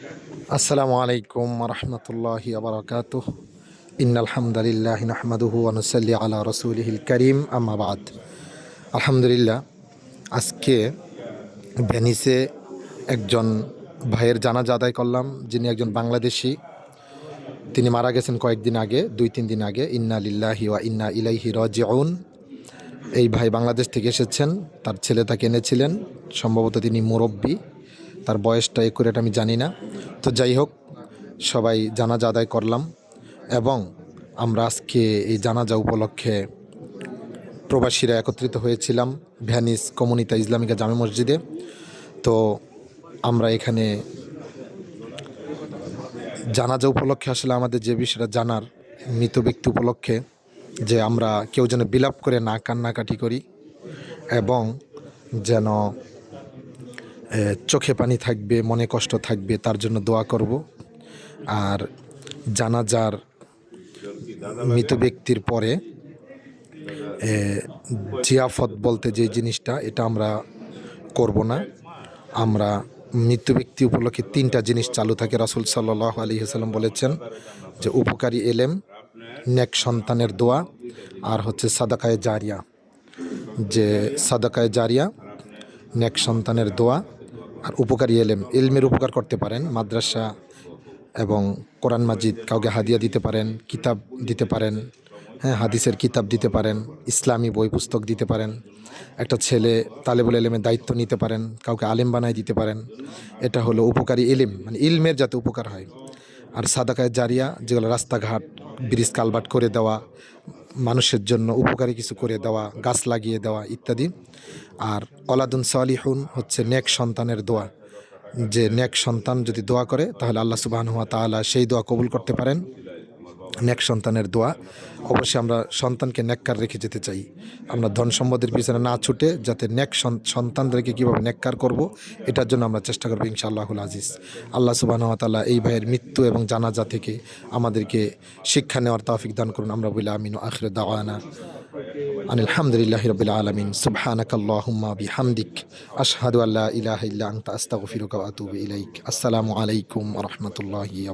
আসসালামু আলাইকুম রহমতুল্লাহ আবরকাত ইন আলহামদুলিল্লাহ নাহমাদুহু আনুসাল্লি আলা রসুলহিল করিম আমাবাদ আলহামদুলিল্লাহ, আজকে ভেনিসে একজন ভাইয়ের জানাজা আদায় করলাম, যিনি একজন বাংলাদেশি। তিনি মারা গেছেন কয়েকদিন আগে, দুই তিন দিন আগে। ইন্না লিল্লাহি ওয়া ইন্না ইলাইহি রাজিউন। এই ভাই বাংলাদেশ থেকে এসেছেন, তার ছেলে তাকে এনেছিলেন। সম্ভবত তিনি মুরব্বী। তার বয়সটা একুরেট আমি জানি না। তো যাই হোক, সবাই জানাজা আদায় করলাম এবং আমরা আজকে এই জানাজা উপলক্ষে প্রবাসীরা একত্রিত হয়েছিলাম ভ্যানিস কমিউনিতা ইসলামিকা জামে মসজিদে। তো আমরা এখানে জানাজা উপলক্ষে আসলে আমাদের যে বিষয়টা জানার মৃত ব্যক্তি উপলক্ষে যে আমরা কেউ যেন বিলাপ করে না কান্নাকাটি করি এবং যেন চোখে পানি থাকবে, মনে কষ্ট থাকবে, তার জন্য দোয়া করব। আর জানাজার মৃত ব্যক্তির পরে জিয়াফত বলতে যে জিনিসটা, এটা আমরা করব না। আমরা মৃত্যু ব্যক্তি উপলক্ষে তিনটা জিনিস চালু থাকে। রাসুল সাল্লাহ আলী হাসাল্লাম বলেছেন যে উপকারী এলেম, নেক সন্তানের দোয়া, আর হচ্ছে সাদাকায় জারিয়া। যে সাদাকায় জারিয়া, নেক সন্তানের দোয়া আর উপকারী এলেম, এলমের উপকার করতে পারেন, মাদ্রাসা এবং কোরআন মাজিদ কাউকে হাদিয়া দিতে পারেন, কিতাব দিতে পারেন হ্যাঁ হাদিসের কিতাব দিতে পারেন, ইসলামী বই পুস্তক দিতে পারেন, একটা ছেলে তালেবুল এলেমের দায়িত্ব নিতে পারেন, কাউকে আলেম বানায় দিতে পারেন, এটা হলো উপকারী এলিম মানে ইলমের যাতে উপকার হয়। আর সাদাকায় জারিয়া, যেগুলো রাস্তাঘাট, ব্রিজ কালবাট করে দেওয়া মানুষের জন্য উপকারী কিছু করে দেওয়া, গাছ লাগিয়ে দেওয়া ইত্যাদি। আর অলাদুন সালিহুন হচ্ছে নেক সন্তানের দোয়া। যে নেক সন্তান যদি দোয়া করে, তাহলে আল্লাহ সুবাহ তাহলে সেই দোয়া কবুল করতে পারেন। নেক সন্তানের দোয়া। অবশ্যই আমরা সন্তানকে নেককার রেখে যেতে চাই। আমরা ধন সম্পদের পিছনে না ছুটে যাতে নেক সন্তানদেরকে কীভাবে নেককার করব, এটার জন্য আমরা চেষ্টা করব ইনশাআল্লাহুল আজিজ। আল্লাহ সুবাহ তাআলা এই ভাইয়ের মৃত্যু এবং জানাজা থেকে আমাদেরকে শিক্ষা নেওয়ার তাফিক দান করুন। আমরা বলি আমিন আখির দাওয়ানা। আন আলহামদুলিল্লাহি রাব্বিল আলামিন। সুবহানাকা আল্লাহুম্মা বিহামদিক। আশহাদু আল্লা ইলাহা ইল্লা আনতা, আস্তাগফিরুকা ওয়া ইলাইক। আসসালামু আলাইকুম ওয়া রাহমাতুল্লাহি